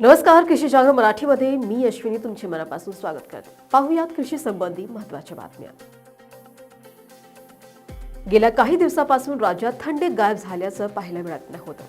नमस्कार कृषी जागर मराठीमध्ये. मी अश्विनी तुमचे मनापासून स्वागत करते. पाहुयात कृषी संबंधी महत्त्वाच्या बातम्या. गेल्या काही दिवसापासून राज्यात थंडी गायब झाल्याचं पाहायला मिळत नव्हतं.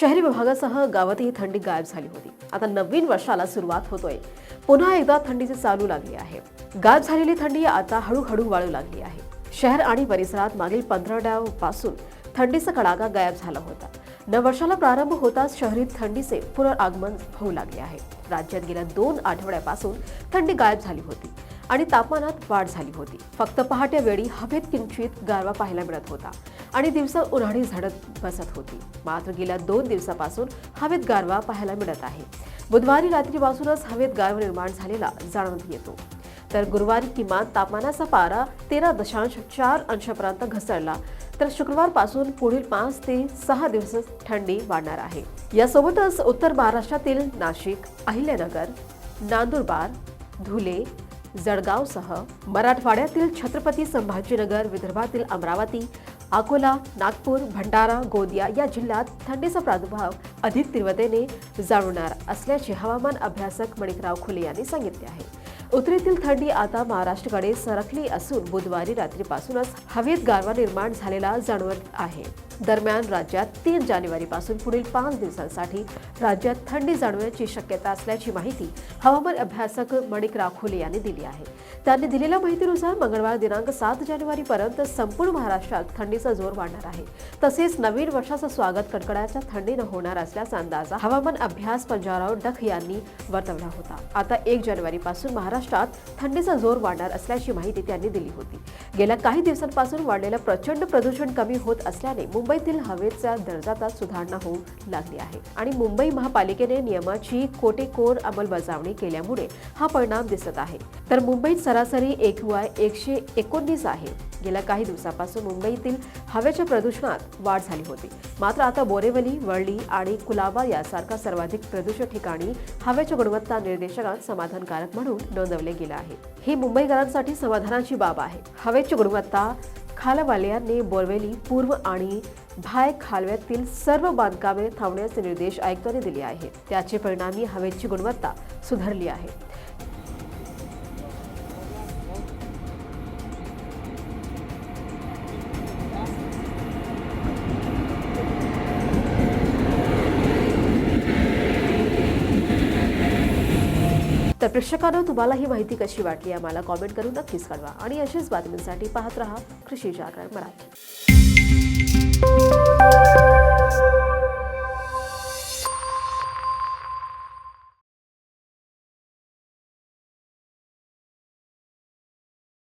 शहरी विभागासह गावातही थंडी गायब झाली होती. आता नवीन वर्षाला सुरुवात होतोय. पुन्हा एकदा थंडीचे चालू लागली आहे. गायब झालेली थंडी आता हळूहळू वाळू लागली आहे. शहर आणि परिसरात मागील पंधरवड्यापासून थंडीचा कडाका गायब झाला होता. नववर्षाला प्रारंभ होताच शहरीत थंडीचे पुनरागमन होऊ लागले आहे. राज्यात गेल्या दोन आठवड्यापासून थंडी गायब झाली होती आणि तापमानात वाढ झाली होती. फक्त पहाट्या वेळी हवेत किंचित गारवा पाहायला मिळत होता आणि दिवसा उन्हाळी झडत बसत होती. मात्र गेल्या दोन दिवसापासून हवेत गारवा पाहायला मिळत आहे. बुधवारी रात्रीपासूनच हवेत गारवा निर्माण झालेला जाणवत येतो. तर गुरुवारी किमान तापमानाचा पारा तेरा दशांश चार अंशापर्यंत घसरला. तर शुक्रवारपासून पुढील पाच ते सहा दिवस थंडी वाढणार आहे. यासोबतच उत्तर महाराष्ट्रातील नाशिक अहिल्यानगर नांदुरबार धुले जळगावसह मराठवाड्यातील छत्रपती संभाजीनगर विदर्भातील अमरावती अकोला नागपूर भंडारा गोंदिया या जिल्ह्यात थंडीचा प्रादुर्भाव अधिक तीव्रतेने जाणवणार असल्याचे हवामान अभ्यासक मणिकराव खुले यांनी सांगितले आहे. उत्तरेतील थंडी आता महाराष्ट्राकडे सरकली असून बुधवारी रात्रीपासूनच हवेत गारवा निर्माण झालेला जाणवत आहे. दरम्यान राज्यात तीन जानेवारीपासून पुढील पाच दिवसांसाठी राज्यात थंडी जाणवण्याची शक्यता असल्याची माहिती हवामान अभ्यासक मणिक राखोले यांनी दिली आहे. त्यांनी दिलेल्या माहितीनुसार मंगळवार दिनांक सात जानेवारीपर्यंत संपूर्ण महाराष्ट्रात थंडीचा जोर वाढणार आहे. तसेच नवीन वर्षाचं स्वागत कडकडाच्या थंडीनं होणार असल्याचा अंदाजा हवामान अभ्यास पंजाराव डख यांनी वर्तवला होता. आता एक जानेवारीपासून महाराष्ट्रात थंडीचा जोर वाढणार असल्याची माहिती त्यांनी दिली होती. गेल्या काही दिवसांपासून वाढलेलं प्रचंड प्रदूषण कमी होत असल्याने मुंबईतील हवेच्या दर्जात सुधारणा होऊ लागली आहे. आणि मुंबई महापालिकेने नियमाची कोटेकोर अंमलबजावणी केल्यामुळे हा परिणाम दिसत आहे. तर मुंबईत सरासरी एक्यूआय एकशे एकोणीस आहे. गेल्या काही दिवसापासून मुंबईतील हवेच्या प्रदूषणात वाढ झाली होती. मात्र आता बोरेवली वळली आणि कुलाबा यासारख्या सर्वाधिक प्रदूषित ठिकाणी हवेच्या गुणवत्ता निर्देशकात समाधानकारक म्हणून नोंदवले गेलं आहे. ही मुंबईकरांसाठी समाधानाची बाब आहे. हवेची गुणवत्ता खालवाल्यांनी बोरवेली पूर्व आणि भाय खालव्यातील सर्व बांधकामे थांबण्याचे निर्देश आयुक्तांनी दिले आहेत. त्याचे परिणामी हवेची गुणवत्ता सुधारली आहे. तर प्रेक्षकांना तुम्हाला ही माहिती कशी वाटली? आम्हाला कॉमेंट करून नक्कीच कळवा. आणि अशीच बातमींसाठी पाहत रहा कृषी जागरण मराठी.